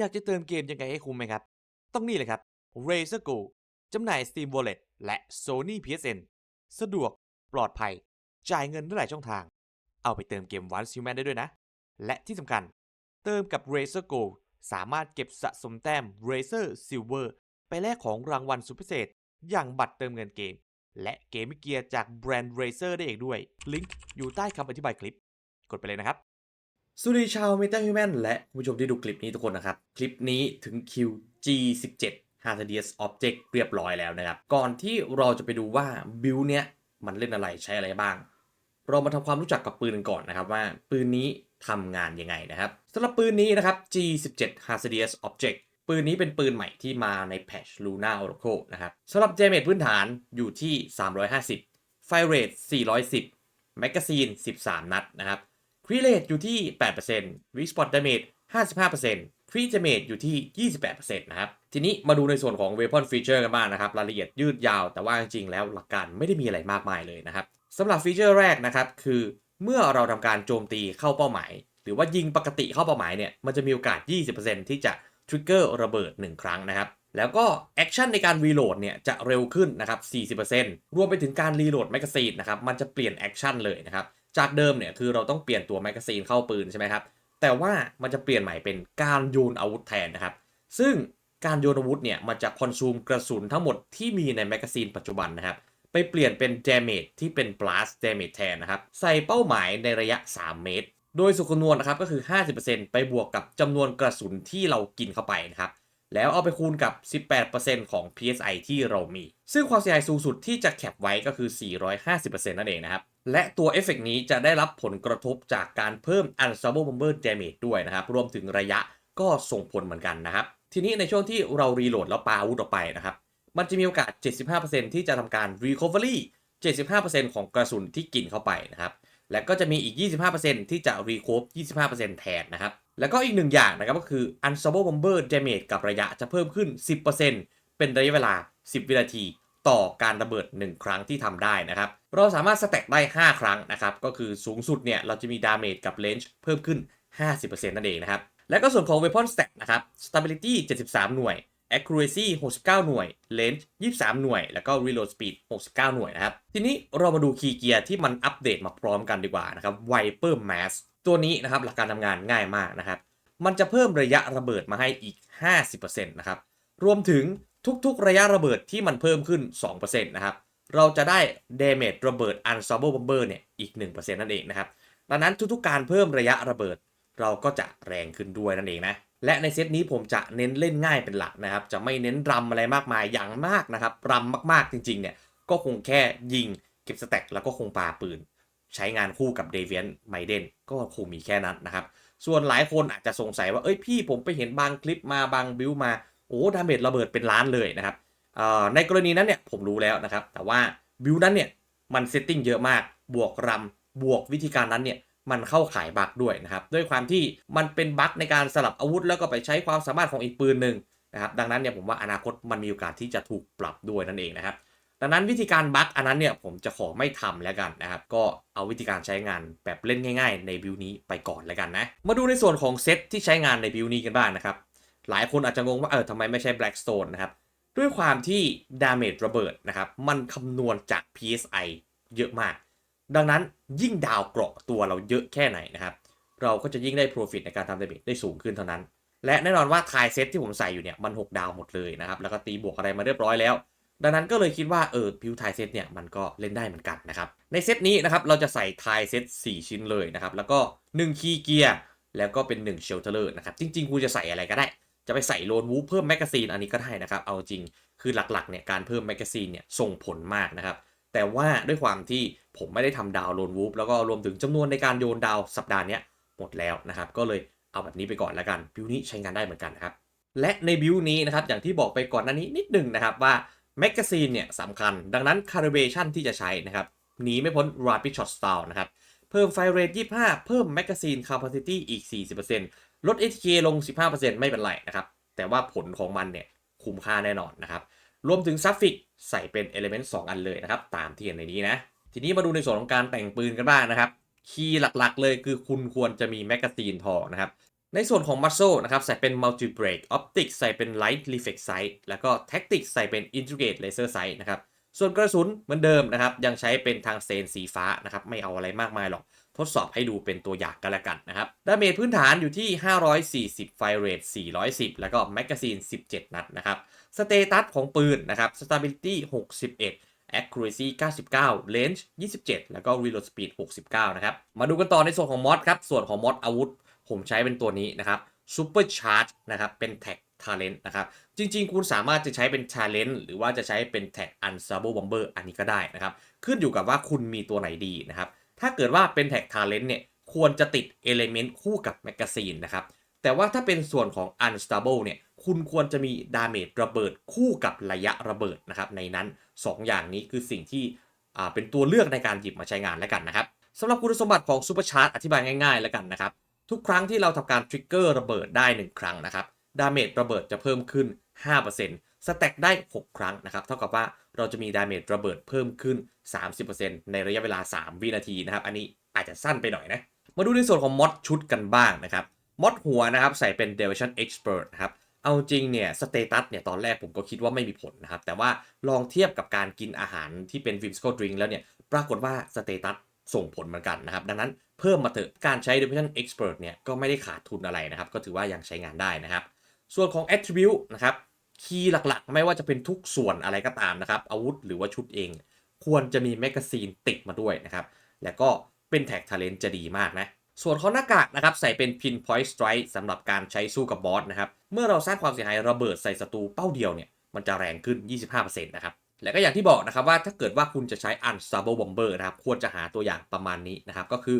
อยากจะเติมเกมยังไงให้คุ้มไหมครับ ต้องนี่เลยครับ Razer Go จำหน่าย Steam Wallet และ Sony PSN สะดวกปลอดภัย จ่ายเงินได้หลายช่องทาง เอาไปเติมเกม Once Human ได้ด้วยนะ และที่สำคัญ เติมกับ Razer Go สามารถเก็บสะสมแต้ม Razer Silver ไปแลกของรางวัลสุดพิเศษ อย่างบัตรเติมเงินเกม และเกมเกียร์จากแบรนด์ Razer ได้อีกด้วย ลิงก์อยู่ใต้คำอธิบายคลิป กดไปเลยนะครับ สวัสดีชาว Meta Human และผู้ชมที่ดูคลิปนี้ทุกคนนะครับ คลิปนี้ถึงคิว G17 h a r d i u s Object เรียบร้อยแล้วนะครับ ก่อนที่เราจะไปดูว่าบิลเนี้ยมันเล่นอะไรใช้อะไรบ้าง เรามาทำความรู้จักกับปืนกันก่อนนะครับว่าปืนนี้ทำงานยังไงนะครับสำหรับปืนนี้นะครับ G17 h a r d i u s Object ปืนนี้เป็นปืนใหม่ที่มาในแพช Luna Oracle นะครับสำหรับ Damage พื้นฐานอยู่ที่ 350 Fire Rate 410แมกกาซีน13 นัดนะครับ ครีเลตอยู่ที่8% r e s p o t Damage 55%ครี Damage อยู่ที่ 28%นะครับ ทีนี้มาดูในส่วนของ Weapon Feature กันบ้างนะครับ รายละเอียดยืดยาวแต่ว่าจริงๆแล้วหลักการไม่ได้มีอะไรมากมายเลยนะครับสำหรับฟีเจอร์แรกนะครับ คือเมื่อเราทำการโจมตีเข้าเป้าหมาย หรือว่ายิงปกติเข้าเป้าหมายเนี่ยมันจะมีโอกาส 20%ที่จะทริกเกอร์ระเบิด 1 ครั้งนะครับแล้วก็แอคชั่นในการรีโหลดเนี่ยจะเร็วขึ้นนะครับ 40%รวมไปถึงการรีโหลดแมกกาซีนนะครับ มันจะเปลี่ยนแอคชั่นเลยนะครับ จากเดิมเนี่ยคือเราต้องเปลี่ยนตัวแมกกาซีนเข้าปืนใช่ไหมครับ แต่ว่ามันจะเปลี่ยนใหม่เป็นการโยนอาวุธแทนนะครับ ซึ่งการโยนอาวุธเนี่ยมันจะคอนซูมกระสุนทั้งหมดที่มีในแมกกาซีนปัจจุบันนะครับ ไปเปลี่ยนเป็น damage ที่เป็น blast damage แทนนะครับ ใส่เป้าหมายในระยะ 3 เมตร โดยสุขนวณนะครับก็คือ 50%ไปบวกกับจำนวนกระสุนที่เรากินเข้าไปนะครับ แล้วเอาไปคูณกับ 18%ของ PSI ที่เรามี ซึ่งความเสียหายสูงสุดที่จะแคปไว้ก็คือ 450%นั่นเองนะครับ และตัวเอฟเฟกต์นี้จะได้รับผลกระทบจากการเพิ่ม Unstable Bomber Damage ด้วยนะครับ รวมถึงระยะก็ส่งผลเหมือนกันนะครับ ทีนี้ในช่วงที่เรารีโหลดแล้วปาอาวุธออกไปนะครับ มันจะมีโอกาส 75%ที่จะทำการ Recovery 75%ของกระสุนที่กินเข้าไปนะครับ และก็จะมีอีก 25%ที่จะ Recoup 25%แทนนะครับ แล้วก็อีกหนึ่งอย่างนะครับก็คือ Unstable Bomber Damage กับระยะจะเพิ่มขึ้น 10%เป็นระยะเวลา 10 วินาที ต่อการระเบิด 1 ครั้งที่ทำได้นะครับ เราสามารถสแต็กได้ 5 ครั้งนะครับ ก็คือสูงสุดเนี่ยเราจะมี Damage กับ Range เพิ่มขึ้น 50%นั่นเองนะครับ และก็ส่วนของ Weapon Stack นะครับ Stability 73 หน่วย Accuracy 69 หน่วย Range 23 หน่วย แล้วก็ Reload Speed 69 หน่วยนะครับ ทีนี้เรามาดูคีย์เกียร์ที่มันอัปเดตมาพร้อมกันดีกว่านะครับ Viper Mass ตัวนี้นะครับหลักการทำงานง่ายมากนะครับ มันจะเพิ่มระยะระเบิดมาให้อีก 50%นะครับ รวมถึงทุกๆ ระยะระเบิดที่มันเพิ่มขึ้น 2%นะครับ เราจะได้ damage ระเบิด unstable bomber เนี่ยอีก 1%นั่นเองนะครับ ดังนั้นทุกๆ การเพิ่มระยะระเบิด เราก็จะแรงขึ้นด้วยนั่นเองนะ และในเซตนี้ผมจะเน้นเล่นง่ายเป็นหลักนะครับ จะไม่เน้นรำอะไรมากมายอย่างมากนะครับรำมากๆจริงๆเนี่ยก็คงแค่ยิงเก็บสแต็กแล้วก็คงปาปืน ใช้งานคู่กับเดเวียนไมเดนก็คงมีแค่นั้นนะครับ ส่วนหลายคนอาจจะสงสัยว่าเอ้ยพี่ผมไปเห็นบางคลิปมาบางบิวมาโอ้ดาเมจระเบิดเป็นล้านเลยนะครับในกรณีนั้นเนี่ยผมรู้แล้วนะครับ แต่ว่าบิวนั้นเนี่ยมันเซตติ้งเยอะมาก บวกรำบวกวิธีการนั้นเนี่ยมันเข้าขายบั๊กด้วยนะครับ ด้วยความที่มันเป็นบั๊กในการสลับอาวุธ แล้วก็ไปใช้ความสามารถของอีกปืนหนึ่งนะครับ ดังนั้นเนี่ยผมว่าอนาคตมันมีโอกาสที่จะถูกปรับด้วยนั่นเองนะครับ ดังนั้นวิธีการบั๊กอันนั้นเนี่ยผมจะขอไม่ทำแล้วกันนะครับก็เอาวิธีการใช้งานแบบเล่นง่าย ๆ ในบิวนี้ไปก่อนแล้วกันนะมาดูในส่วนของเซตที่ใช้งานในบิวนี้กันบ้างนะครับหลายคนอาจจะงงว่าเออทำไมไม่ใช่ Blackstone นะครับด้วยความที่ damage ระเบิดนะครับมันคำนวณจาก PSI เยอะมาก ดังนั้นยิ่งดาวเกราะตัวเราเยอะแค่ไหนนะครับเราก็จะยิ่งได้ profit ในการทำ damage ได้สูงขึ้นเท่านั้น และแน่นอนว่าทายเซตที่ผมใส่อยู่เนี่ยมัน 6 ดาวหมดเลยนะครับแล้วก็ตีบวกอะไรมาเรียบร้อยแล้ว ดังนั้นก็เลยคิดว่าเออพิวทายเซตเนี่ยมันก็เล่นได้เหมือนกันนะครับ ในเซตนี้นะครับเราจะใส่ทายเซต4 ชิ้นเลยนะครับ แล้วก็ 1 คีย์เกียร์แล้วก็เป็น 1 เชลเทอร์นะครับ จริงๆคุณจะใส่อะไรก็ได้ จะไปใส่โลนวูฟเพิ่มแมกกาซีนอันนี้ก็ได้นะครับ เอาจริงคือหลักๆเนี่ยการเพิ่มแมกกาซีนเนี่ยส่งผลมากนะครับ แต่ว่าด้วยความที่ผมไม่ได้ทำดาวโลนวูฟแล้วก็รวมถึงจำนวนในการโยนดาวสัปดาห์นี้หมดแล้วนะครับก็เลยเอาแบบนี้ไปก่อนแล้วกันบิวนี้ใช้งานได้เหมือนกันนะครับและในบิวนี้นะครับอย่างที่บอกไปก่อนหน้านี้นิดหนึ่งนะครับว่า แมกกาซีนเนี่ยสำคัญ ดังนั้นคาร์เบชันที่จะใช้นะครับหนีไม่พ้น Rapid Shot Style นะครับ เพิ่มไฟเรท25 เพิ่มแมกกาซีน Capacity อีก 40%ลด ATK ลง 15%ไม่เป็นไรนะครับ แต่ว่าผลของมันเนี่ยคุ้มค่าแน่นอนนะครับ รวมถึงซัฟฟิกใส่เป็น Element 2 อันเลยนะครับ ตามที่เห็นในนี้นะ ทีนี้มาดูในส่วนของการแต่งปืนกันบ้างนะครับ คีย์หลักๆเลยคือคุณควรจะมีแมกกาซีนพอนะครับ ในส่วนของ Muscle นะครับใส่เป็น Multi Break Optics ใส่เป็น Light Reflex Sight แล้วก็ Tactics ใส่เป็น Integrate Laser Sight นะครับส่วนกระสุนเหมือนเดิมนะครับยังใช้เป็นทางเซนสีฟ้านะครับไม่เอาอะไรมากมายหรอก ทดสอบให้ดูเป็นตัวอย่างกันละกันนะครับดาเมจพื้นฐานอยู่ที่ 540 ไฟเรท410 แล้วก็แมกกาซีน 17 นัดนะครับสเตตัสของปืนนะครับ Stability 61 Accuracy 99 Range 27 แล้วก็ Reload Speed 69 นะครับ มาดูกันต่อในส่วนของมอดครับ ส่วนของมอดอาวุธ ผมใช้เป็นตัวนี้นะครับ Super Charge นะครับเป็นแท็ก Talent นะครับ จริงๆ คุณสามารถจะใช้เป็น Talent หรือว่าจะใช้เป็นแท็ก Unstable Bomber อันนี้ก็ได้นะครับ ขึ้นอยู่กับว่าคุณมีตัวไหนดีนะครับ ถ้าเกิดว่าเป็นแท็ก Talent เนี่ยควรจะติด Element คู่กับแมกกาซีนนะครับ แต่ว่าถ้าเป็นส่วนของ Unstable เนี่ยคุณควรจะมีดาเมจระเบิดคู่กับระยะระเบิดนะครับในนั้น 2 อย่างนี้คือสิ่งที่เป็นตัวเลือกในการหยิบมาใช้งานแล้วกันนะครับสำหรับคุณสมบัติของ Super Charge อธิบายง่ายๆแล้วกันนะครับ ทุกครั้งที่เราทำการทริกเกอร์ระเบิดได้ 1 ครั้งนะครับ ดาเมจระเบิดจะเพิ่มขึ้น 5%สแต็กได้ 6 ครั้งนะครับ เท่ากับว่าเราจะมีดาเมจระเบิดเพิ่มขึ้น 30%ในระยะเวลา 3 วินาทีนะครับ อันนี้อาจจะสั้นไปหน่อยนะ มาดูในส่วนของมอดชุดกันบ้างนะครับ มอดหัวนะครับใส่เป็น Division Expert นะครับ เอาจริงเนี่ยสเตตัสเนี่ยตอนแรกผมก็คิดว่าไม่มีผลนะครับ แต่ว่าลองเทียบกับการกินอาหารที่เป็น Whimsical Drink แล้วเนี่ย ปรากฏว่าสเตตัส ส่งผลเหมือนกันนะครับ ดังนั้นเพิ่มมาเถอะการใช้ Division Expert เนี่ยก็ไม่ได้ขาดทุนอะไรนะครับ ก็ถือว่ายังใช้งานได้นะครับ ส่วนของ Attribute นะครับคีย์หลักๆ ไม่ว่าจะเป็นทุกส่วนอะไรก็ตามนะครับ อาวุธหรือว่าชุดเอง ควรจะมีแมกกาซีนติดมาด้วยนะครับ แล้วก็เป็นแท็กทาเลนจะดีมากนะส่วนของหน้ากากนะครับใส่เป็น Pinpoint Strike สำหรับการใช้สู้กับบอสนะครับ เมื่อเราสร้างความเสียหายระเบิดใส่ศัตรูเป้าเดียวเนี่ยมันจะแรงขึ้น 25%นะครับ และก็อย่างที่บอกนะครับว่าถ้าเกิดว่าคุณจะใช้ Unstable Bomber นะครับ ควรจะหาตัวอย่างประมาณนี้นะครับ ก็คือ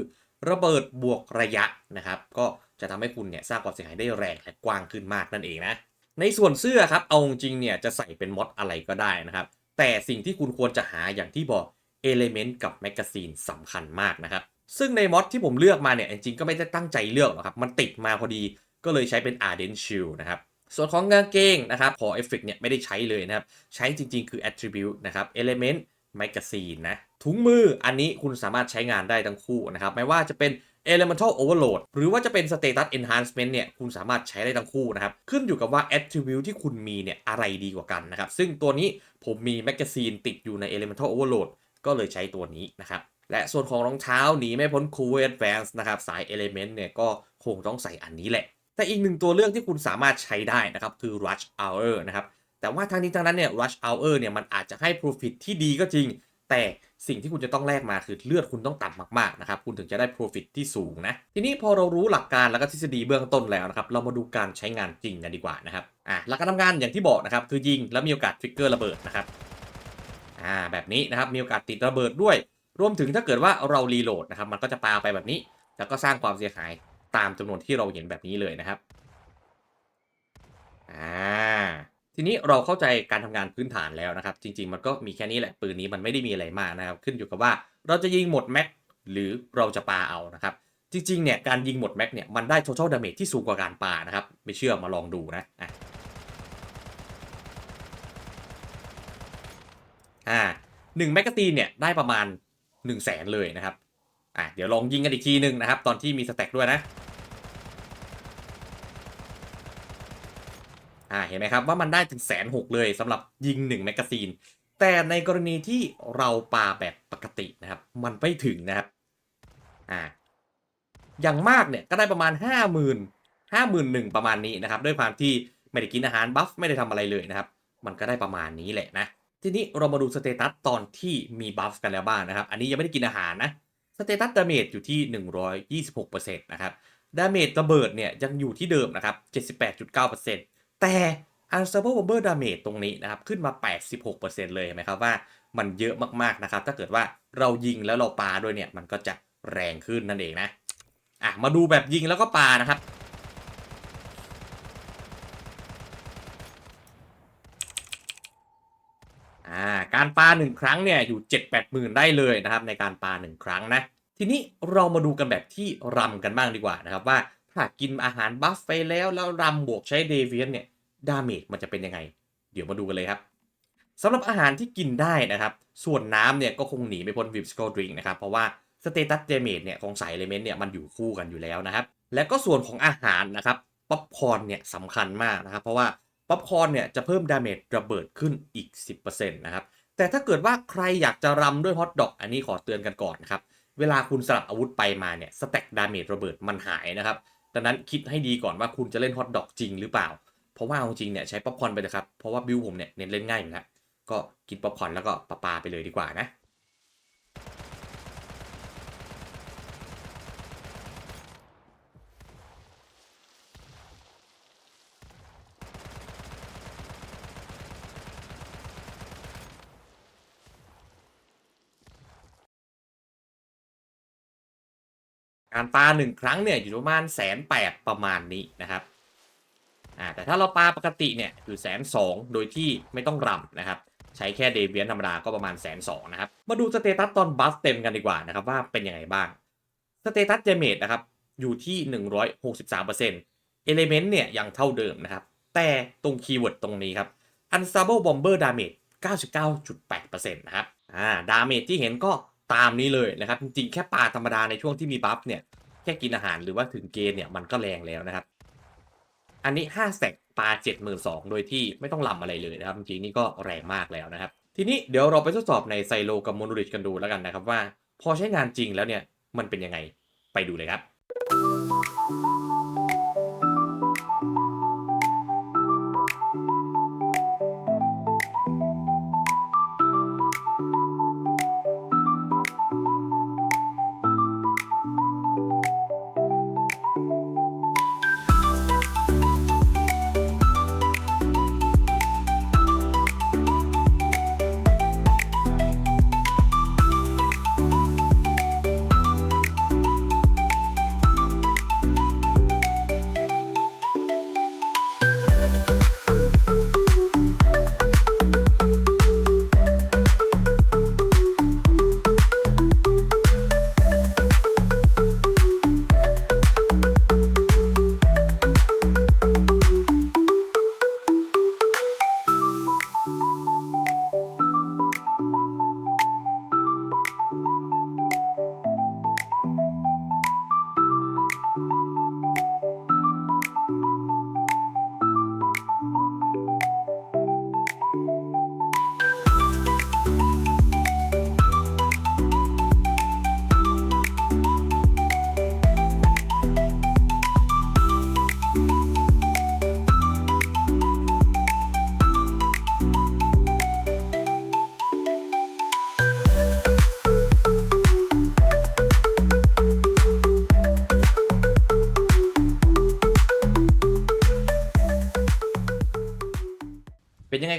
ระเบิดบวกระยะนะครับ ก็จะทำให้คุณเนี่ยสร้างความเสียหายได้แรงและกว้างขึ้นมากนั่นเองนะ ในส่วนเสื้อครับ เอาจริงเนี่ยจะใส่เป็นมอดอะไรก็ได้นะครับ แต่สิ่งที่คุณควรจะหาอย่างที่บอก Element กับแมกกาซีนสำคัญมากนะครับ ซึ่งในมอดที่ผมเลือกมาเนี่ยจริงๆก็ไม่ได้ตั้งใจเลือกหรอกครับ มันติดมาพอดีก็เลยใช้เป็น Ardent Shield นะครับ ส่วนของกางเกงนะครับพอเอฟเฟกเนี่ยไม่ได้ใช้เลยนะครับ ใช้จริงๆ คือ Attribute นะครับ Element Magazine นะ ถุงมืออันนี้คุณสามารถใช้งานได้ทั้งคู่นะครับ ไม่ว่าจะเป็น Elemental Overload หรือว่าจะเป็น Status Enhancement เนี่ย คุณสามารถใช้ได้ทั้งคู่นะครับ ขึ้นอยู่กับว่า Attribute ที่คุณมีเนี่ย อะไรดีกว่ากันนะครับ ซึ่งตัวนี้ผมมี Magazine ติดอยู่ใน Elemental Overload ก็เลยใช้ตัวนี้นะครับ และส่วนของรองเท้าหนีไม่พ้น Cool Advance นะครับ สาย Element เนี่ย ก็คงต้องใส่อันนี้แหละ แต่อีกหนึ่งตัวเลือกที่คุณสามารถใช้ได้นะครับคือ Rush Hour นะครับแต่ว่าทางนี้ทางนั้นเนี่ย Rush Hour เนี่ยมันอาจจะให้ Profit ที่ดีก็จริง แต่สิ่งที่คุณจะต้องแลกมาคือเลือดคุณต้องต่ำมากๆนะครับคุณถึงจะได้ Profit ที่สูงนะทีนี้พอเรารู้หลักการแล้วก็ทฤษฎีเบื้องต้นแล้วนะครับเรามาดูการใช้งานจริงกันดีกว่านะครับอะหลักการทำงานอย่างที่บอกนะครับคือยิงแล้วมีโอกาสทริกเกอร์ระเบิดนะครับอ่าแบบนี้นะครับมีโอกาสติดระเบิดด้วย รวมถึงถ้าเกิดว่าเรารีโหลดนะครับมันก็จะปาไปแบบนี้ แล้วก็สร้างความเสียหาย ตามจำนวนที่เราเห็นแบบนี้เลยนะครับอ่าทีนี้เราเข้าใจการทำงานพื้นฐานแล้วนะครับ จริง ๆ มันก็มีแค่นี้แหละปืนนี้มันไม่ได้มีอะไรมากนะครับ ขึ้นอยู่กับว่าเราจะยิงหมดแม็กหรือเราจะปาเอานะครับ จริงๆเนี่ยการยิงหมดแม็กเนี่ยมันได้ total damage ที่สูงกว่าการปานะครับ ไม่เชื่อมาลองดูนะอะอ่าหนึ่งแมกกาซีนเนี่ยได้ประมาณ1นึ่งแสนเลยนะครับอะเดี๋ยวลองยิงกันอีกทีหนึ่งนะครับ ตอนที่มีสแต็กด้วยนะ อ่าเห็นไหมครับว่ามันได้ถึงแสนหกเลยสำหรับยิง1แมกกาซีน แต่ในกรณีที่เราปาแบบปกตินะครับ มันไม่ถึงนะครับอ่าอย่างมากเนี่ยก็ได้ประมาณ 5 0 0 0 0 5 1 0 0 0ประมาณนี้นะครับด้วยความที่ไม่ได้กินอาหารบัฟไม่ได้ทำอะไรเลยนะครับ มันก็ได้ประมาณนี้แหละนะทีนี้เรามาดูสเตตัสตอนที่มีบัฟกันแล้วบ้างนะครับ อันนี้ยังไม่ได้กินอาหารนะสเตตัสดาเมจอยู่ที่ 126%นะครับดาเมจระเบิดเนี่ยยังอยู่ที่เดิมนะครับ 78.9% แต่ Unstable Bomber Damage ตรงนี้นะครับขึ้นมา 86%เลยเห็นไหมครับว่ามันเยอะมากๆนะครับ ถ้าเกิดว่าเรายิงแล้วเราปาด้วยเนี่ย มันก็จะแรงขึ้นนั่นเองนะ อะ มาดูแบบยิงแล้วก็ปานะครับ อ่า การปาหนึ่งครั้งเนี่ย อยู่ 7 8หมื่นได้เลยนะครับ ในการปาหนึ่งครั้งนะ ทีนี้เรามาดูกันแบบที่รำกันบ้างดีกว่านะครับว่า ถ้ากินอาหารบัฟไปแล้วแล้วรำบวกใช้เดเวียนเนี่ยดาเมจมันจะเป็นยังไง เดี๋ยวมาดูกันเลยครับสำหรับอาหารที่กินได้นะครับ ส่วนน้ำเนี่ยก็คงหนีไม่พ้นวิปสโกดริงนะครับ เพราะว่าสเตตัสเดเมจเนี่ยของสายเลเมนต์เนี่ยมันอยู่คู่กันอยู่แล้วนะครับ และก็ส่วนของอาหารนะครับป๊อปคอร์นเนี่ยสำคัญมากนะครับ เพราะว่าป๊อปคอร์นเนี่ยจะเพิ่มดาเมจระเบิดขึ้นอีก 10%นะครับ แต่ถ้าเกิดว่าใครอยากจะรำด้วยฮอตดอกอันนี้ขอเตือนกันก่อนนะครับ เวลาคุณสลับอาวุธไปมาเนี่ยสแต็กดาเมจระเบิดมันหายนะครับ ดังนั้นคิดให้ดีก่อนว่าคุณจะเล่นฮอตดอกจริงหรือเปล่า เพราะว่าเอาจริงเนี่ยใช้ป๊อปคอนไปนะครับ เพราะว่าบิวผมเนี่ยเน้นเล่นง่ายอยู่แล้ว ก็กินป๊อปคอนแล้วก็ปาปาไปเลยดีกว่านะ การปาหนึ่งครั้งเนี่ยอยู่ประมาณแสนแปดประมาณนี้นะครับอ่าแต่ถ้าเราปาปกติเนี่ยอยู่แสนสองโดยที่ไม่ต้องรำนะครับ ใช้แค่เดเวียนธรรมดาก็ประมาณแสนสองนะครับ มาดูสเตตัสตอนบัฟเต็มกันดีกว่านะครับว่าเป็นยังไงบ้างสเตตัสเดเมจนะครับอยู่ที่ 163%เอลิเมนต์เนี่ยยังเท่าเดิมนะครับ แต่ตรงคีย์เวิร์ดตรงนี้ครับ Unstable Bomber Damage 99.8%นะครับอ่าดาเมจที่เห็นก็ ตามนี้เลยนะครับ จริงๆ แค่ปลาธรรมดาในช่วงที่มีบัฟเนี่ยแค่กินอาหารหรือว่าถึงเกณฑ์เนี่ยมันก็แรงแล้วนะครับ อันนี้5แสกปลา72,000โดยที่ไม่ต้องลำอะไรเลยนะครับ จริงๆนี่ก็แรงมากแล้วนะครับ ทีนี้เดี๋ยวเราไปทดสอบในไซโลกับโมโนริชกันดูแล้วกันนะครับว่า พอใช้งานจริงแล้วเนี่ยมันเป็นยังไงไปดูเลยครับ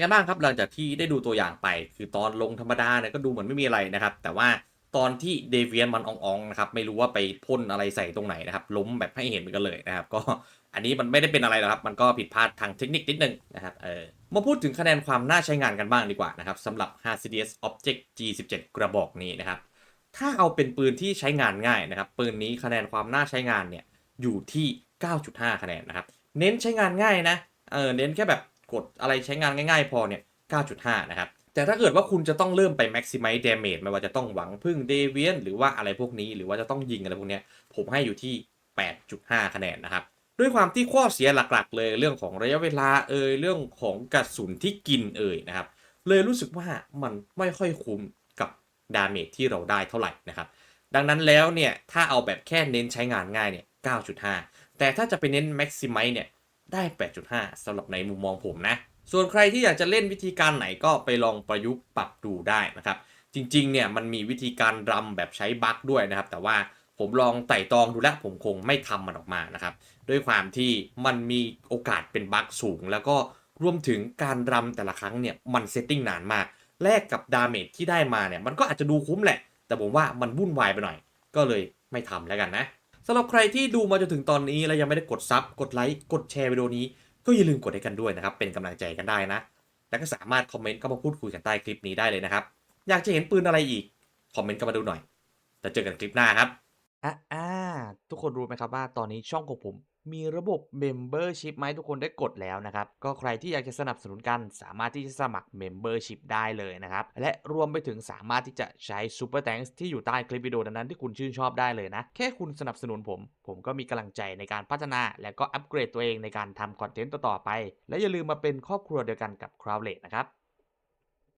กันบ้างครับหลังจากที่ได้ดูตัวอย่างไป คือตอนลงธรรมดาเนี่ยก็ดูเหมือนไม่มีอะไรนะครับ แต่ว่าตอนที่เดเวียนมันอ่องๆนะครับไม่รู้ว่าไปพ่นอะไรใส่ตรงไหนนะครับล้มแบบให้เห็นกันเลยนะครับ ก็อันนี้มันไม่ได้เป็นอะไรหรอกครับมันก็ผิดพลาดทางเทคนิคนิดนึงนะครับเออมาพูดถึงคะแนนความน่าใช้งานกันบ้างดีกว่านะครับสำหรับ HCDS Object G17 กระบอกนี้นะครับถ้าเอาเป็นปืนที่ใช้งานง่ายนะครับ ปืนนี้คะแนนความน่าใช้งานเนี่ยอยู่ที่ 9.5 คะแนนนะครับ เน้นใช้งานง่ายนะ เออเน้นแค่แบบ กดอะไรใช้งานง่ายๆ พอเนี่ย 9.5 นะครับ แต่ถ้าเกิดว่าคุณจะต้องเริ่มไป maximize damage ไม่ว่าจะต้องหวังพึ่งเดเวียนหรือว่าอะไรพวกนี้ หรือว่าจะต้องยิงอะไรพวกนี้ผมให้อยู่ที่ 8.5 คะแนนนะครับด้วยความที่ข้อเสียหลักๆ เลยเรื่องของระยะเวลาเอ่ยเรื่องของกระสุนที่กินเอ่ยนะครับเลยรู้สึกว่ามันไม่ค่อยคุ้มกับดาเมจที่เราได้เท่าไหร่นะครับดังนั้นแล้วเนี่ยถ้าเอาแบบแค่เน้นใช้งานง่ายเนี่ย 9.5 แต่ถ้าจะไปเน้น maximize เนี่ย ได้ 8.5สำหรับในมุมมองผมนะ ส่วนใครที่อยากจะเล่นวิธีการไหนก็ไปลองประยุกต์ปรับดูได้นะครับ จริงๆเนี่ยมันมีวิธีการรำแบบใช้บั๊กด้วยนะครับ แต่ว่าผมลองไต่ตองดูแล้วผมคงไม่ทำมันออกมานะครับ ด้วยความที่มันมีโอกาสเป็นบั๊กสูง แล้วก็รวมถึงการรำแต่ละครั้งเนี่ยมันเซตติ้งนานมากแลกกับดาเมจที่ได้มาเนี่ยมันก็อาจจะดูคุ้มแหละ แต่ผมว่ามันวุ่นวายไปหน่อย ก็เลยไม่ทำแล้วกันนะ สำหรับใครที่ดูมาจนถึงตอนนี้แล้วยังไม่ได้กดซับกดไลค์กดแชร์วิดีโอนี้ ก็อย่าลืมกดให้กันด้วยนะครับ เป็นกำลังใจกันได้นะ แล้วก็สามารถคอมเมนต์เข้ามาพูดคุยกันใต้คลิปนี้ได้เลยนะครับ อยากจะเห็นปืนอะไรอีก คอมเมนต์กันมาดูหน่อย แล้วเจอกันคลิปหน้าครับอะอ่าทุกคนรู้ไหมครับว่าตอนนี้ช่องของผม มีระบบ Membership มาให้ทุกคนได้กดแล้วนะครับ ก็ใครที่อยากจะสนับสนุนกันสามารถที่จะสมัคร Membership ได้เลยนะครับ และรวมไปถึงสามารถที่จะใช้ Super Thanks ที่อยู่ใต้คลิปวิดีโอนั้นที่คุณชื่นชอบได้เลยนะ แค่คุณสนับสนุนผม ผมก็มีกำลังใจในการพัฒนา และก็อัปเกรดตัวเองในการทำคอนเทนต์ต่อๆไป และอย่าลืมมาเป็นครอบครัวเดียวกันกับ c r o w d l e นะครับ